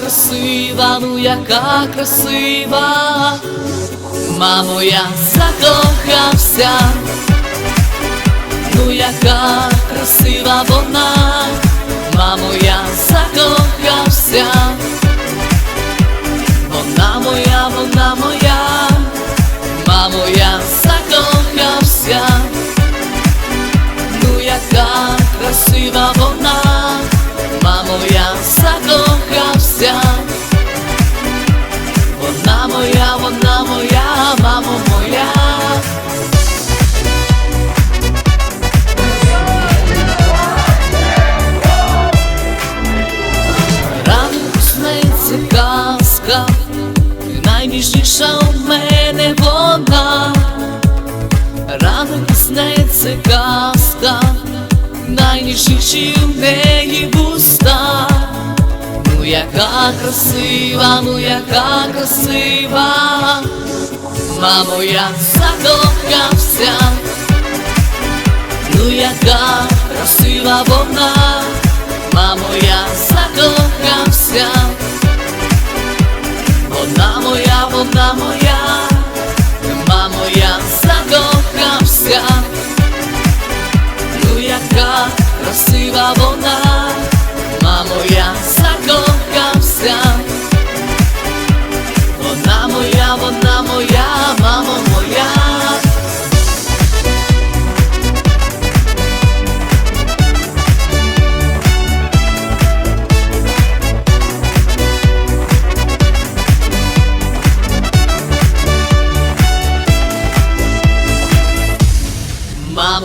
красива, ну яка красива, мамо, я закохався. Ну яка красива вона, мамо, я закохався, вона моя, вона моя, мамо, я закохався, ну яка красива вона, моя, мамо моя. Ранку сниться казка, найніжніша у мене вона, ранку сниться казка, найніжніші у неї вуста. Яка красива, ну яка красива, мамо, я закохався, ну яка красива вона. Мамо, я закохався, вона моя, вона моя, мамо, я закохався, ну яка красива вона,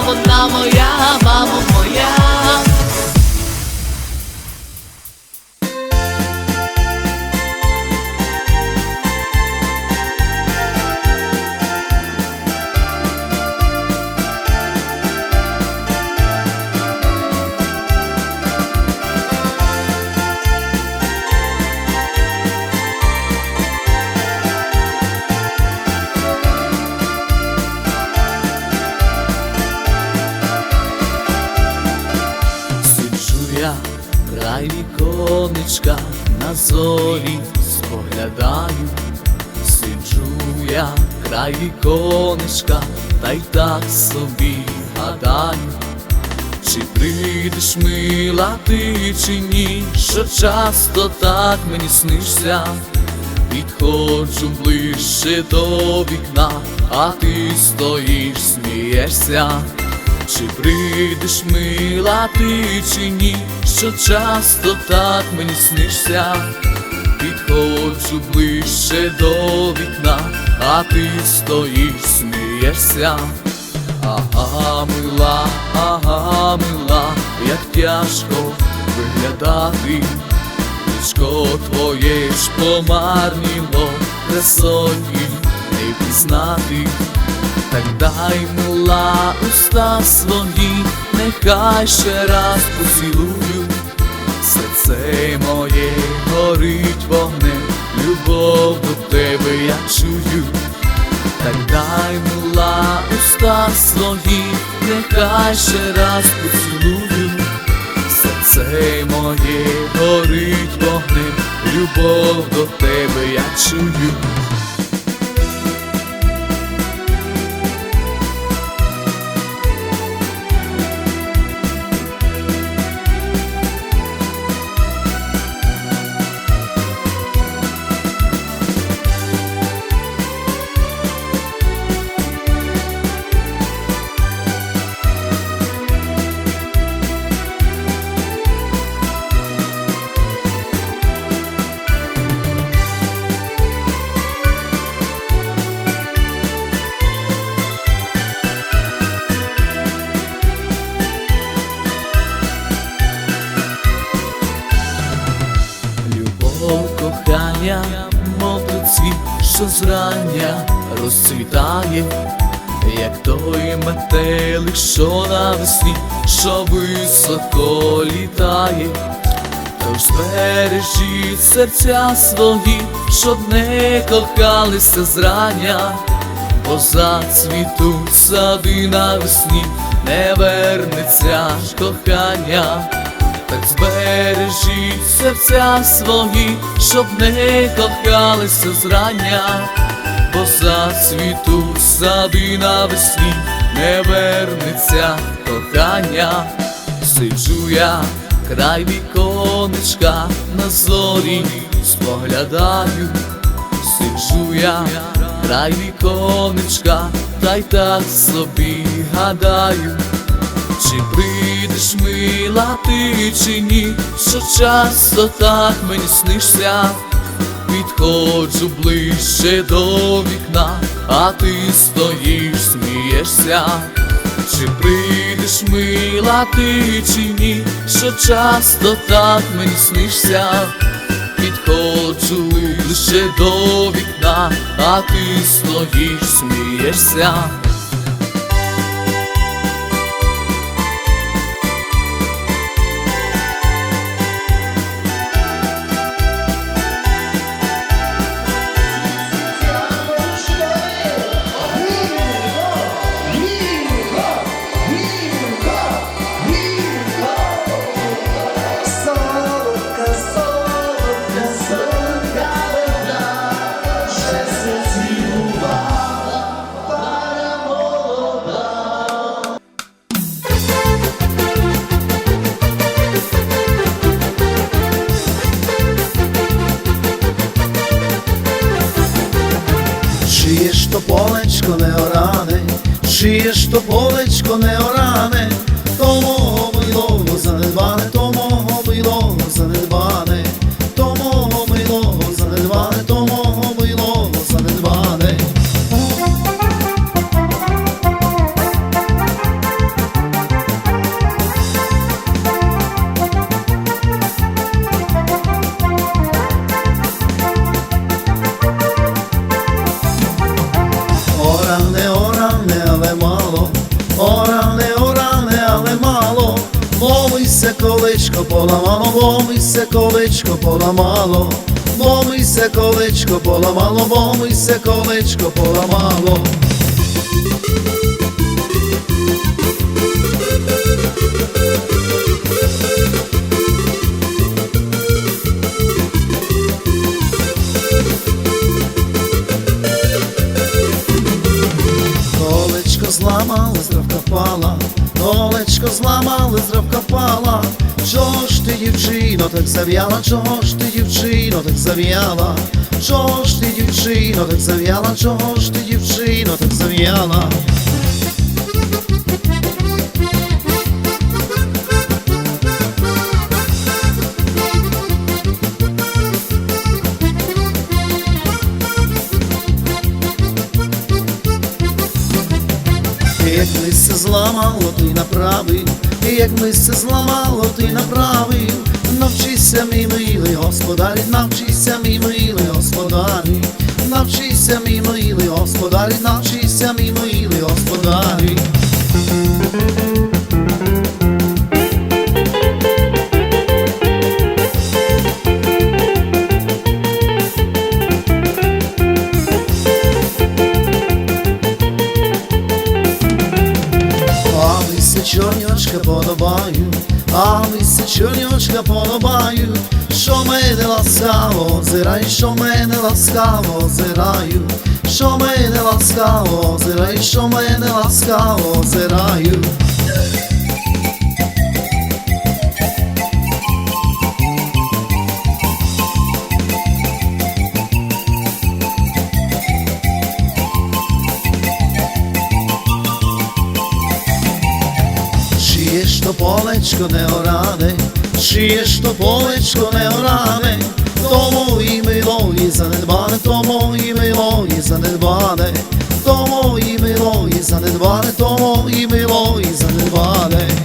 Вона моя, мамо моя. Сиджу я край віконечка, та й так собі гадаю, чи прийдеш мила ти, чи ні, що часто так мені снишся. Підходжу ближче до вікна, а ти стоїш, смієшся. Чи прийдеш мила ти чи ні, що часто так мені снишся, підходжу ближче до вікна, а ти стоїш, смієшся. Ага, мила, ага, мила, як тяжко виглядати, Личко твоє ж помарніло, красоні не пізнати. Так дай мила уста свої, нехай ще раз поцілую, серце моє горить вогнем, любов до тебе я чую, так дай мила уста свої, нехай ще раз поцілую, серце моє горить вогнем, любов до тебе я чую. Зрання розцвітає, як той метелик, що навесні, що високо літає. Тож збережіть серця свої, щоб не кохалися зрання, бо зацвітуть сади навесні, не вернеться ж кохання. Так збережіть серця свої, щоб не кохалися зрання, бо зацвітуть сади навесні, не вернеться кохання. Сиджу я край віконечка на зорі споглядаю, сиджу я край віконечка, та й так собі гадаю. Чи прийдеш мила ти чи ні, що часто так мені снишся, підходжу ближче до вікна, а ти стоїш, смієшся. Чи прийдеш мила ти чи ні, що часто так мені снишся, підходжу лише до вікна, а ти стоїш, смієшся. чиє Колечко поламало, мовися колечко поламало, мовися колечко поламало, мовися колечко поламало. Дівчино, так зав'яла, чого ж ти, дівчино, так зав'яла? Чого ж ти, дівчино, так зав'яла, чого ж ти, дівчино, так зав'яла? Як мисце зламало, ти направив, як мисце зламало, ти направив, навчися, мій милий господарі, навчися, мій милий господарі, навчися, мій милий господарі, навчися, мій милий господарі. ласкаво озирай, що мене ласкаво озираю, що мене ласкаво озирай, що мене ласкаво озираю. Чиє ж то полечко не оране, чиє ж то полечко не оране, Твої милої занедбане, тому і милої занедбане, тому і милої занедбане, то і милої занедбане.